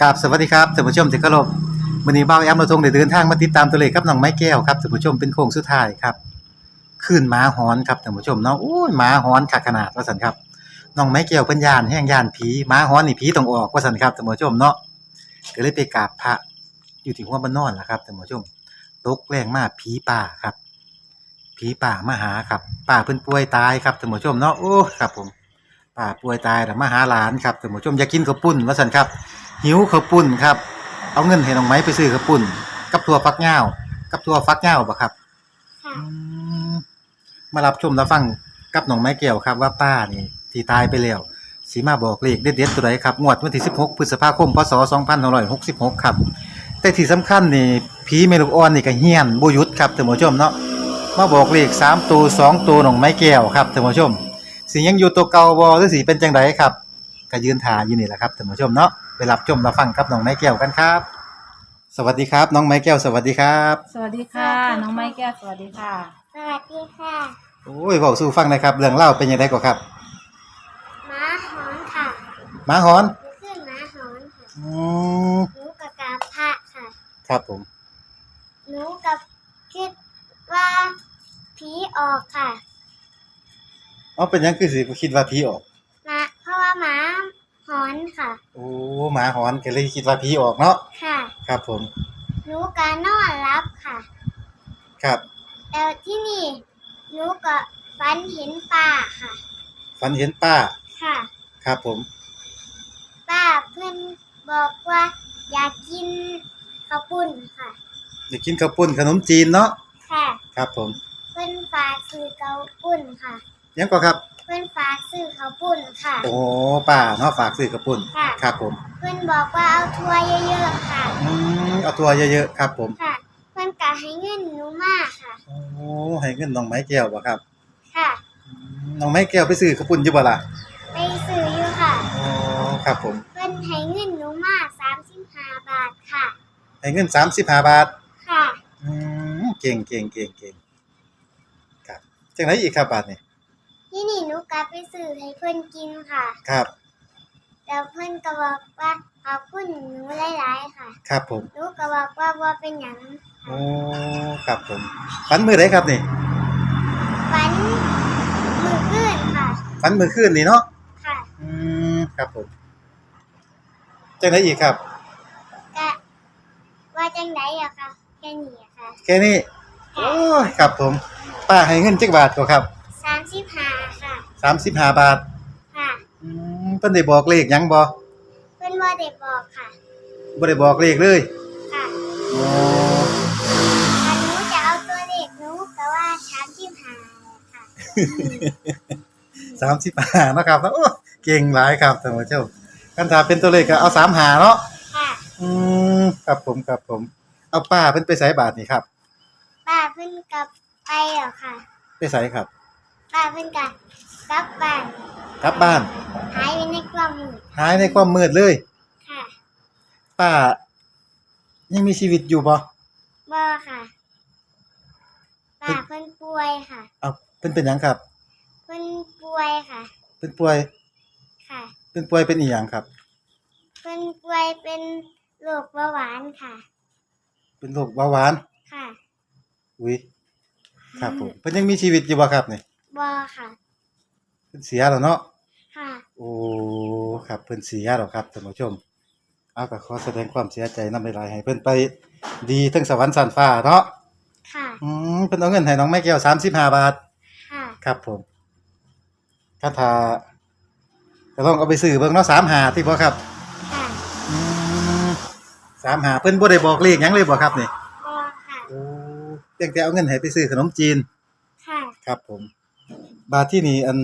กราบสวัสดีครับท่านผู้ชมที่เคารพวันนี้บ่าวแอมเราทงได้เดินทางมาติดตามตัวเลขกับน้องไม้แก้วครับท่านผู้ชมเป็นโค้งสุดท้ายครับคืนหมาหอนครับท่านผู้ชมเนาะโอ้ยหมาหอนคักขนาดว่าซั่นครับน้องไม้แก้วเพิ่นยานแห้งยานผีหมาหอนนี่ผีต้องออกว่าซั่นครับท่านผู้ชมเนาะก็เลยไปกราบพระอยู่ที่หัวบ้านนอนล่ะครับท่านผู้ชมตกแรงมากผีป่าครับผีป่ามาหาครับป่าเพิ่นป่วยตายครับท่านผู้ชมเนาะโอ้ครับผมป้าป่วยตายแล้วมาหาหลานครับท่านผู้ชมอยากกินข้าวปุ้นว่าซั่นครับ หิวข้าวปุ้นครับ เอาเงินให้น้องไม้ไปซื้อข้าวปุ้น กับถั่วฟักยาวกับถั่วฟักยาวบ่ครับค่ะอืมมารับชมรับฟังกับน้องไม้แก้วครับ ว่าป้านี่ที่ตายไปแล้วสิมาบอกเลขเด็ดๆตัวใดครับงวดวันที่ 16 พฤษภาคมพศ2566 ครับ แต่ที่สำคัญนี่ผีเมลูกอ่อนนี่ก็เฮี้ยนบ่หยุดครับท่านผู้ชมเนาะมาบอกเลข3ตัว2ตัวน้องไม้แก้วครับท่านผู้ชมสิยังอยู่ตัวเก่าบ่หรือสิเป็นจังไดครับก็ยืนถ่ายอยู่นี่แหละครับท่านผู้ชมเนาะ ไปรับชมรับฟังกับน้องไม้แก้วกันครับ สวัสดีครับ น้องไม้แก้วสวัสดีครับสวัสดีค่ะ น้องไม้แก้วสวัสดีค่ะ สวัสดีค่ะโอ้ยบอกสู่ฟังหนะครับ เรื่องเล่าวเป็นยังไงก็ครับม้าหอนค่ะหมาหอนหนูขึ้นม้าหอนค่ะอืมหนูกับกาพระค่ะครับผมหนูกับคิดว่าผีออกค่ะ เอาเป็นหยังคือสิคิดว่าผีออก มาเพราะว่าม้าห อนค่ะ โอ้หมาหอนก็เลยคิดว่าผีออกเนาะค่ะครับผมหนูกานอนรับค่ะ ครับแต่ที่นี่หนูก็ฝันเห็นป้าค่ะ ฝันเห็นป้าค่ะ ครับผม ป้าเพื่อนบอกว่าอยากกินข้าวปุ้นค่ะ อยากกินข้าวปุ้นขนมจีนเนาะค่ะ ครับผม เพื่อนฝากซื้อข้าวปุ้นค่ะ ยังก็ครับ เพื่อนฝากซื้อข้าวปุ้นค่ะ โอ้ป้าเนาะฝากซื้อข้าวปุ้นค่ะ ครับผมเพื่อนบอกว่าเอาทัวร์เยอะๆค่ะ อืมเอาตัวเยอะๆครับผมค่ะ เพื่อนกะให้เงินหนูมากค่ะ โอ้ให้เงินน้องไม้แก้วบ่ครับค่ะน้องไม้แก้วไปซื้อข้าวปุ้นอยู่บ่ล่ะไปซื้ออยู่ค่ะ อ๋อครับผมเพื่อนให้เงินหนูมากสามสิบห้าบาทค่ะ ให้เงิน35บาท ค่ะ อืมเก่งเก่งเก่งเก่งครับจังไรอีกครับบาทนี่ที่ นี่หนูกลับไปซื้อให้เพื่อนกินค่ะ ครับ แล้วเพื่อนก็บอกว่าขอบคุณหนูหลายๆค่ะ ครับผมหนูก็บอกว่าว่าเป็นหยังโอ้ครับผมฝันมือไหนครับนี่ฝันมือขึ้นค่ะ ฝันมือคืนนี่เนาะค่ะอืมครับผมจังไรอีกครับกะว่าจังไดอะค่ะแค่นี้อะค่ะ แค่นี้โอ้ยครับผมป้าให้เงินจักบาทก็ครับสามสิบห้า ค่ะ35บาทค่ะอืมเพิ่นได้บอกเลขหยังบ่เพื่อนว่าเด็กบอกค่ะบ่ได้บอกเลขเลยค่ะโอ้ถ้าหนูจะเอาตัวเด็กหนูก็ว่าสามสิบห้าค่ะ35เนาะครับโอ้เก่งหลายครับท่านผู้ชมคันถ้าเป็นตัวเลขก็เอา35เนาะค่ะอืมครับผมครับผม เอาป้าเพิ่นไปใส่บาทนี่ครับ ป้าเพิ่นกลับไปเหรอค่ะ ไปใส่ครับ ป้าเพิ่นกลับ กลับบ้านกลับบ้าน หายไปในความมืดหายในความมืดเลย ค่ะป้า ยังมีชีวิตอยู่บ่บ่ค่ะป้าเพิ่นป่วยค่ะ เอาเพิ่นเป็นหยังครับ เพิ่นป่วยค่ะ เพิ่นป่วย ค่ะ เพิ่นป่วยเป็นอีหยังครับ เพิ่นป่วยเป็นโรคเบาหวานค่ะ เป็นโรคเบาหวาน ค่ะ อุ้ยครับผม เพิ่นยังมีชีวิตอยู่บ่ครับนี่บ่ค่ะเพิ่นเสียแล้วเนาะค่ะโอ้ครับเพิ่นเสียแล้วครับท่านผู้ชมเอาก็ขอแสดงความเสียใจนำหลายๆให้เพิ่นไปดีทั้งสวรรค์สันฟ้าเนาะค่ะอืมเพิ่นเอาเงินให้น้องไม้แก้ว35 บาท ค่ะครับผมคาถาก็ต้องเอาไปซื้อเบิ่งเนาะสามหาที่บ่ครับค่ะสามหาเพิ่นบ่ได้บอกเลขหยังเลยบ่ครับนี่บ่ค่ะโอ้เพียงแต่เอาเงินให้ไปซื้อขนมจีนค่ะ ครับผม บาทที่นี่อัน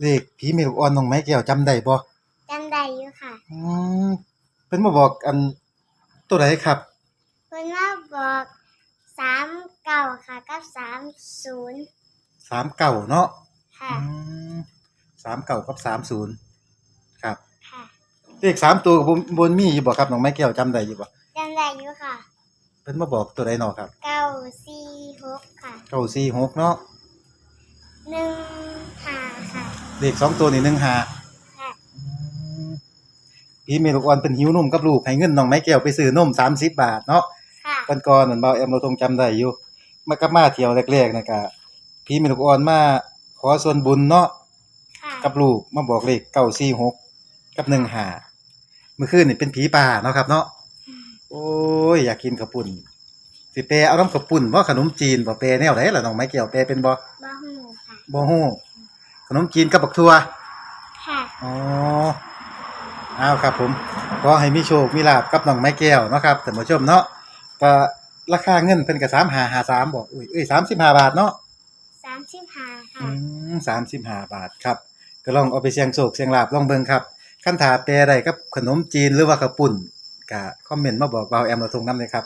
เลขผีเมลูกอ่อนน้องไม้แก้วจำได้บ่จำได้อยู่ค่ะอืมเพิ่นบ่บอกอันตัวใดครับ เพิ่นมาบอกสามเก้าค่ะ กับสามศูนย์39เนาะค่ะอืม39กับ30ครับ ค่ะเลขสามตัวก็บ่บ่มีอยู่บ่ครับน้องไม้แก้วจำได้อยู่บ่จำได้อยู่ค่ะเพิ่นมาบอกตัวใดเนาะครับเก้าสี่หกค่ะ946เนาะหนึ่งห้าค่ะ เลขสองตัวนี่หนึ่งหาค่ะพี่เมลูกอ่อนเป็นหิวนมกับลูกให้เงินน้องไม้แก้วไปซื้อนม30บาทเนาะค่ะก่อนๆนั่นเบาแอมเราทงจำได้อยู่มากับมาเที่ยวแรกๆนะกะพี่เมลูกอ่อนมาขอส่วนบุญเนาะค่ะกับลูกมาบอกเลข946กับ15เมื่อคืนนี่เป็นผีป่าเนาะครับ เนาะโอ้ยอยากกินข้าวปุ้นสิแปรเอาน้ำข้าวปุ้นบ่ขนมจีนบ่แปรแนวไหนล่ะน้องไม้แก้วแปรเป็นบ่บ้าหูค่ะบ่ฮู้ข นมจีนกับบักทั่วค่ะ อ๋ออ้าวครับผมขอให้มีโชคมีลาบกับน้องไม้แก้วเนาะครับท่านผู้ชมเนาะก็ราคาเงินเพิ่นก็3553บ่อุ้ยเอ้ย35บาทเนาะสามสิบห้าค่ะอืม35บาทครับ ก็ลองเอาไปเสี่ยงโชคเสี่ยงลาบลองเบิ่งครับคันถ้าแปลได้กับขนมจีนหรือว่าข้าวปุ้นก็คอมเมนต์มาบอกเบาแอมเราทงนำเลยครับ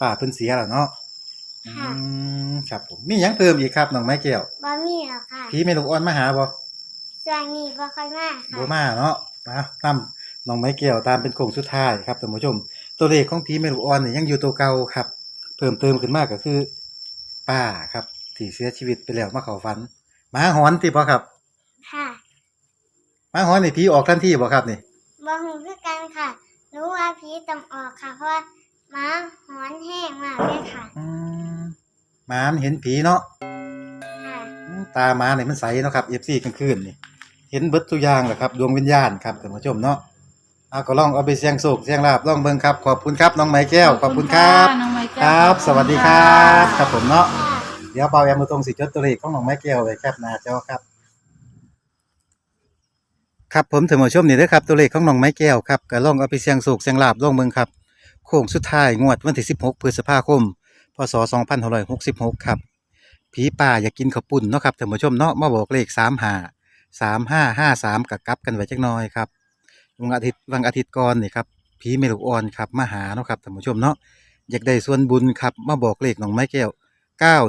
ป้าเพิ่นเสียแล้วเนาะ อืค่ะมครับผมมีหยังเพิ่มอีกครับน้องไม้แก้วบ่มีหรอกค่ะผีแม่ลูกอ่อนมาหาบ่ส่วนนี้บ่ค่อยมากค่ะบัวมาเนาะนะนำน้องไม้เกี่ยวตามเป็นโค้งสุดท้ายครับท่านผู้ชม ตัวเลขของผีเมลูกอ่อนนี่ยังอยู่ตัวเก่าครับ เพิ่มเติมขึ้นมากก็คือ ป้าครับที่เสียชีวิตไปแล้วมาเข้าฝันหมาหอนที่บ่ครับค่ะหมาหอนนี่ผีออกทันทีบ่ครับนี่บ่หูคือกันค่ะ รู้ว่าผีต้องออกค่ะ เพราะว่าห มาหอนแห้งมากเลยค่ะอืมหมามันเห็นผีเนาะค่ะอืมตาหมานี่มันใสเนาะครับ FC กลางคืนนี่เห็นเบิดทุกอย่างแหละครับดวงวิญญาณครับท่านผู้ชมเนาะเอาก็ลองเอาไปเสี่ยงโชคเสี่ยงลาบลองเบิ่งครับขอบคุณครับน้องไม้แก้วขอบคุณครับ น้องไม้แก้ว ครับ สวัสดีครับครับผมเนาะ ค่ะ เดี๋ยวเปาแอมมาตรงสิจดตัวเลขของน้องไม้แก้วไว้ครับหน้าจอครับ ครับผมถึงมาชมนี่เด้อครับตัวเลขของน้องไม้แก้วครับก็ลองเอาไปเสี่ยงโชคเสี่ยงลาบลองเบิ่งครับ โค้งสุดท้ายงวดวันที่ 16 พฤษภาคม พศ 2566 ครับ ผีป่าอยากกินข้าวปุ้นเนาะครับท่านผู้ชมเนาะมาบอกเลข 35 3553กับกับกันไว้จักหน่อยครับวันอาทิตย์วันอาทิตย์ก่อนนี่ครับผีเมลูกอ่อนครับมาหาเนาะครับท่านผู้ชมเนาะอยากได้ส่วนบุญครับมาบอกเลขน้องไม้แก้ว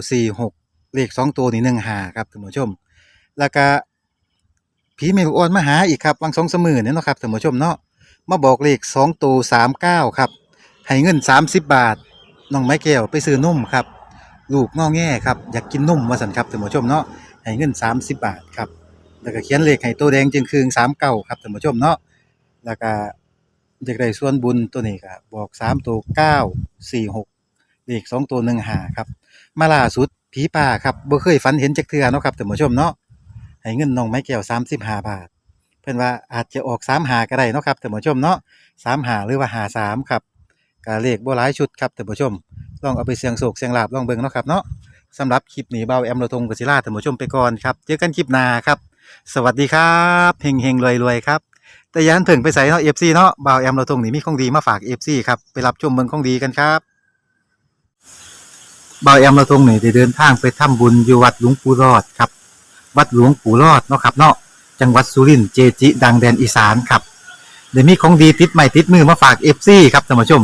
946 เลขสองตัวนี่15ครับท่านผู้ชม แล้วก็ผีเมลูกอ่อนมาหาอีกครับวังสองสมมือเนี่ยเนาะครับท่านผู้ชมเนาะมาบอกเลขสองตัว39 ครับ ให้เงิน 30 บาทน้องไม้แก้วไปซื้อนุ่มครับ ลูกงอแงครับอยากกินนุ่มว่าสันครับท่านผู้ชมเนาะให้เงิน 30 บาทครับแล้วก็เขียนเลขให้ตัวแดงจึงคืง39ครับท่านผู้ชมเนาะแล้วก็อยากได้ส่วนบุญตัวนี้ก็บบอก3ตัว946เลข2ตัว15ครับ มาล่าสุดผีป่าครับบ่เคยฝันเห็นจักเทือเนาะครับท่านผู้ชมเนาะให้เงินน้องไม้แก้ว35บห้าบาท เพิ่อนว่าอาจจะออก35ก็ได้เนาะครับท่านผู้ชมเนาะ35หาหรือว่า53ครับ ก็เลขบ่หลายชุดครับท่านผู้ชม ลองเอาไปเสียงโศกเสียงลาบลองเบิ่งเนาะครับเนาะสำหรับคลิปนี้เบาแอมเราทงกศิลาท่านผู้ชมไปก่อนครับ เจอกันคลิปหน้าครับ สวัสดีครับเฮงเฮงรวยรวยครับ แต่ยันถึงไปใส่เนาะ FC เนาะเบาแอมเราทงนี่มีของดีมาฝาก FC ครับไปรับชมเบิ่งของดีกันครับเบาแอมเราทงนี่ได้เดินทางไปทำบุญอยู่วัดหลวงปู่รอดครับ วัดหลวงปู่รอดเนาะครับเนาะจังหวัดสุรินทร์เจจิ ดังแดนอีสานครับเดี๋ยวมีของดีติดใหม่ติดมือมาฝาก FC ครับท่านผู้ชม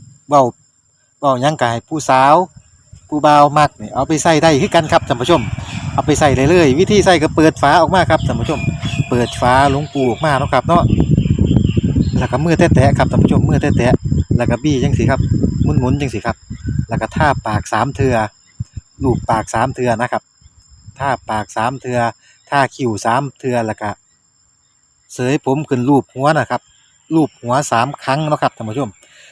เว้าเว้ายังก็ให้ผู้สาวผู้บ่าวมักนี่เอาไปใส่ได้คือกันครับท่านผู้ชม เอาไปใส่ได้เลยวิธีใส่ก็เปิดฝาออกมาครับท่านผู้ชม เปิดฝาหลวงปูออกมาเนาะครับเนาะแล้วก็มือแตะๆครับท่านผู้ชมมือแตะๆแล้วก็บี้จังสิครับหมุนๆจังสิครับ แล้วก็ท่าปากสามเทือลูบปากสามเทือนะครับท่าปากสามเทือท่าคิ้วสามเทือแล้วก็เสยผมขึ้นรูปหัวนะครับรูปหัวสามครั้งเนาะครับท่านผู้ชม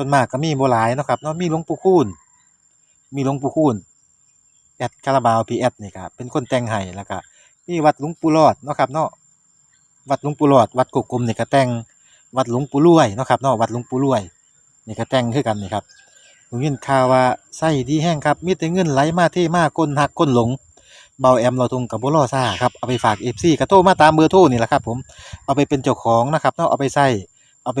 ส่วนมากก็มีโบหลายเนาะครับเนาะมีหลวงปู่คูณมีหลวงปู่คูณแอดคาราบาวพีแอดนี่ครับเป็นคนแต่งให้แล้วก็มีวัดหลวงปู่รอดเนาะครับเนาะวัดหลวงปู่รอด วัดกกกลมนี่ก็แต่งวัดหลวงปู่รวยเนาะครับเนาะวัดหลวงปู่รวยนี่ก็แต่งคือกันนี่ครับผมยินข่าวว่าไส้ดีแห้งครับมีแต่เงินไหลมาเทมาคนหักคนหลงเบาแอมเราทุงกับบุรอซ่าครับเอาไปฝากเอฟซีกระโทรมาตามเบอร์โทรนี่แหละครับผมเอาไปเป็นเจ้าของนะครับเนาะเอาไปใส่เอาไป